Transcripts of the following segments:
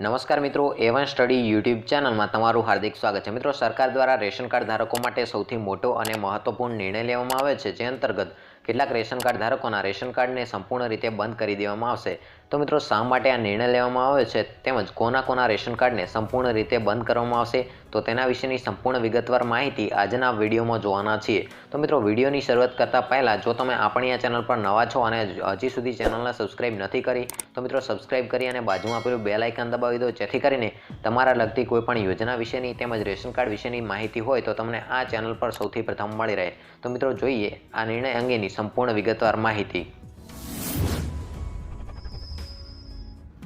નમસ્કાર મિત્રો એવન study YouTube ચેનલમાં તમારું હાર્દિક સ્વાગત છે. મિત્રો, સરકાર દ્વારા રેશન કાર્ડ ધારકો માટે સૌથી મોટો અને મહત્વપૂર્ણ નિર્ણય લેવામાં આવે છે, જે અંતર્ગત કેટલાક રેશન કાર્ડ ધારકોના રેશન કાર્ડને સંપૂર્ણ રીતે બંધ કરી દેવામાં આવશે. તો મિત્રો, શા માટે આ નિર્ણય લેવામાં આવે છે? તેમજ કોના કોના રેશન કાર્ડને સંપૂર્ણ રીતે બંધ કરવામાં આવશે? તો તેના વિશેની સંપૂર્ણ વિગતવાર માહિતી આજના વિડીયોમાં જોવાના છીએ. તો મિત્રો, વિડીયોની શરૂઆત કરતાં પહેલાં, જો તમે આપણી આ ચેનલ પર નવા છો અને હજી સુધી ચેનલને સબસ્ક્રાઇબ નથી કરી, તો મિત્રો, સબસ્ક્રાઇબ કરી અને બાજુમાં પેલું બેલ આઇકન દબાવી દો. જેથી કરીને તમારા લગતી કોઈપણ યોજના વિશેની તેમજ રેશન કાર્ડ વિશેની માહિતી હોય તો તમને આ ચેનલ પર સૌથી પ્રથમ મળી રહે. તો મિત્રો, જોઈએ આ નિર્ણય અંગેની સંપૂર્ણ વિગતવાર માહિતી.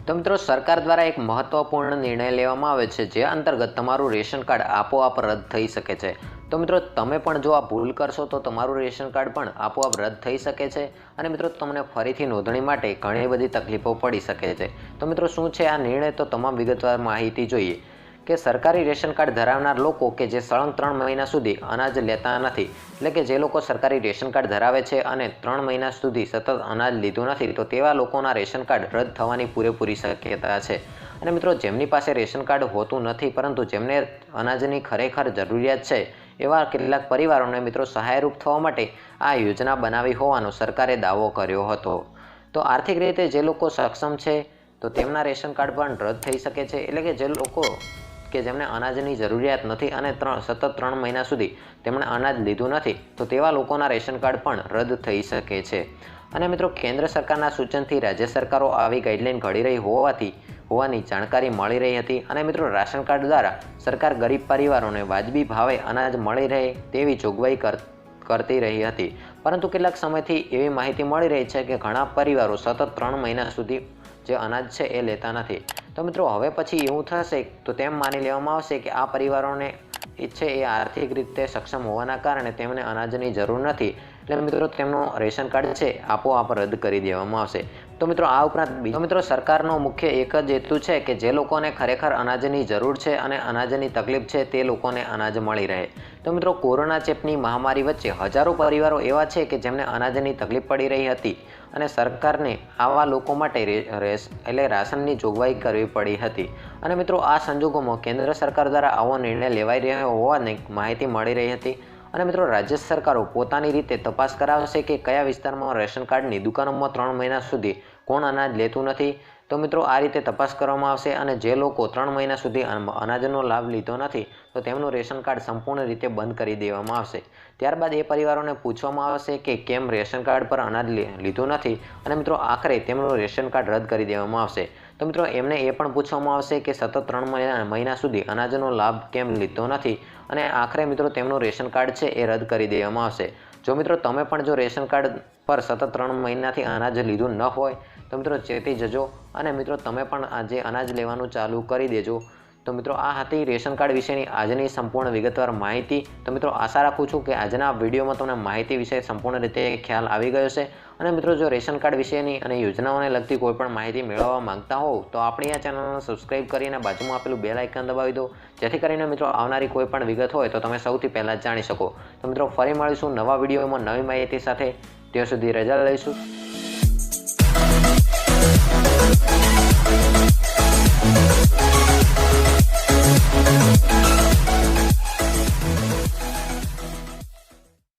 તો મિત્રો, સરકાર દ્વારા એક મહત્વપૂર્ણ નિર્ણય લેવામાં આવે છે, જે અંતર્ગત તમારું રેશન કાર્ડ આપોઆપ રદ થઈ શકે છે. તો મિત્રો, તમે પણ જો આ ભૂલ કરશો, તો તમારું રેશન કાર્ડ પણ આપોઆપ રદ થઈ શકે છે અને મિત્રો, તમને ફરીથી નોંધણી માટે ઘણી બધી તકલીફો પડી શકે છે. તો મિત્રો, શું છે આ નિર્ણય? તો તમામ વિગતવાર માહિતી જોઈએ. કે સરકારી રેશન કાર્ડ ધરાવનાર લોકો કે જે સળંગ ત્રણ મહિના સુધી અનાજ લેતા નથી, એટલે કે જે લોકો સરકારી રેશન કાર્ડ ધરાવે છે અને ત્રણ મહિના સુધી સતત અનાજ લીધું નથી, તો તેવા લોકોના રેશન કાર્ડ રદ થવાની પૂરેપૂરી શક્યતા છે. અને મિત્રો, જેમની પાસે રેશન કાર્ડ હોતું નથી, પરંતુ જેમને અનાજની ખરેખર જરૂરિયાત છે, એવા કેટલાક પરિવારોને મિત્રો સહાયરૂપ થવા માટે આ યોજના બનાવી હોવાનો સરકારે દાવો કર્યો હતો. તો આર્થિક રીતે જે લોકો સક્ષમ છે, તો તેમના રેશન કાર્ડ પણ રદ થઈ શકે છે, એટલે કે જે લોકો કે જેમને અનાજની જરૂરિયાત નથી અને ત્રણ સતત ત્રણ મહિના સુધી તેમણે અનાજ લીધું નથી, તો તેવા લોકોના રેશન કાર્ડ પણ રદ થઈ શકે છે. અને મિત્રો, કેન્દ્ર સરકારના સૂચનથી રાજ્ય સરકારો આવી ગાઈડલાઈન ઘડી રહી હોવાથી, હોવાની જાણકારી મળી રહી હતી અને મિત્રો, રાશન કાર્ડ દ્વારા સરકાર ગરીબ પરિવારોને વાજબી ભાવે અનાજ મળી રહે તેવી જોગવાઈ કર, કરતી રહી હતી. પરંતુ કેટલાક સમયથી એવી માહિતી મળી રહી છે કે ઘણા પરિવારો સતત ત્રણ મહિના સુધી જે અનાજ છે એ લેતા નથી. તો મિત્રો, હવે પછી એવું થશે, તો તેમ માની લેવામાં આવશે કે આ પરિવારોને છે એ આર્થિક રીતે સક્ષમ હોવાના કારણે તેમને અનાજની જરૂર નથી. એટલે મિત્રો તેમનું રેશન કાર્ડ છે, આપોઆપ રદ કરી દેવામાં આવશે. તો મિત્રો આ ઉપરાંત બીજો મિત્રો સરકારનો મુખ્ય એક જ હેતુ છે કે જે લોકોને ખરેખર અનાજની જરૂર છે અને અનાજની તકલીફ છે તે લોકોને અનાજ મળી રહે. તો મિત્રો કોરોના ચેપની મહામારી વચ્ચે હજારો પરિવારો એવા છે કે જેમને અનાજની તકલીફ પડી રહી હતી અને સરકારને આવા લોકો માટે એટલે રાશનની જોગવાઈ કરવી પડી હતી. અને મિત્રો આ સંજોગોમાં કેન્દ્ર સરકાર દ્વારા આવો નિર્ણય લેવાઈ રહ્યો હોવાની માહિતી મળી રહી હતી. અને મિત્રો, રાજ્ય સરકારો પોતાની રીતે તપાસ કરાવશે કે કયા વિસ્તારમાં રેશન કાર્ડની દુકાનોમાં ત્રણ મહિના સુધી કોણ અનાજ લેતું નથી? તો મિત્રો, આ રીતે તપાસ કરવામાં આવશે અને જે લોકો ત્રણ મહિના સુધી અનાજનો લાભ લીધો નથી, તો તેમનું રેશન કાર્ડ સંપૂર્ણ રીતે બંધ કરી દેવામાં આવશે. ત્યારબાદ એ પરિવારોને પૂછવામાં આવશે કે કેમ રેશન કાર્ડ પર અનાજ લીધું નથી? અને મિત્રો, આખરે તેમનું રેશન કાર્ડ રદ કરી દેવામાં આવશે. તો મિત્રો, એમને એ પણ પૂછવામાં આવશે કે સતત ત્રણ મહિના મહિના સુધી અનાજનો લાભ કેમ લીધો નથી? અને આખરે મિત્રો, તેમનું રેશન કાર્ડ છે એ રદ કરી દેવામાં આવશે. જો મિત્રો, તમે પણ જો રેશન કાર્ડ પર સતત ત્રણ મહિનાથી અનાજ લીધું ન હોય, તો મિત્રો ચેતી જજો. અને મિત્રો, તમે પણ આજે અનાજ લેવાનું ચાલુ કરી દેજો. તો મિત્રો, આ હતી રેશન કાર્ડ વિશેની આજની સંપૂર્ણ વિગતવાર માહિતી. તો મિત્રો, આશા રાખું છું કે આજના વિડીયોમાં તમને માહિતી વિશે સંપૂર્ણ રીતે ખ્યાલ આવી ગયો છે અને મિત્રો, જો રેશન કાર્ડ વિશેની અને યોજનાઓને લગતી કોઈપણ માહિતી મેળવવા માંગતા હોવ, તો આપણી આ ચેનલને સબસ્ક્રાઇબ કરીને બાજુમાં આપેલું બેલ આઇકન દબાવી દો. જેથી કરીને મિત્રો, આવનારી કોઈ પણ વિગત હોય, તો તમે સૌથી પહેલાં જ જાણી શકો. તો મિત્રો, ફરી મળીશું નવા વિડીયોમાં નવી માહિતી સાથે. ત્યાં સુધી રજા લઈશું. Thank you.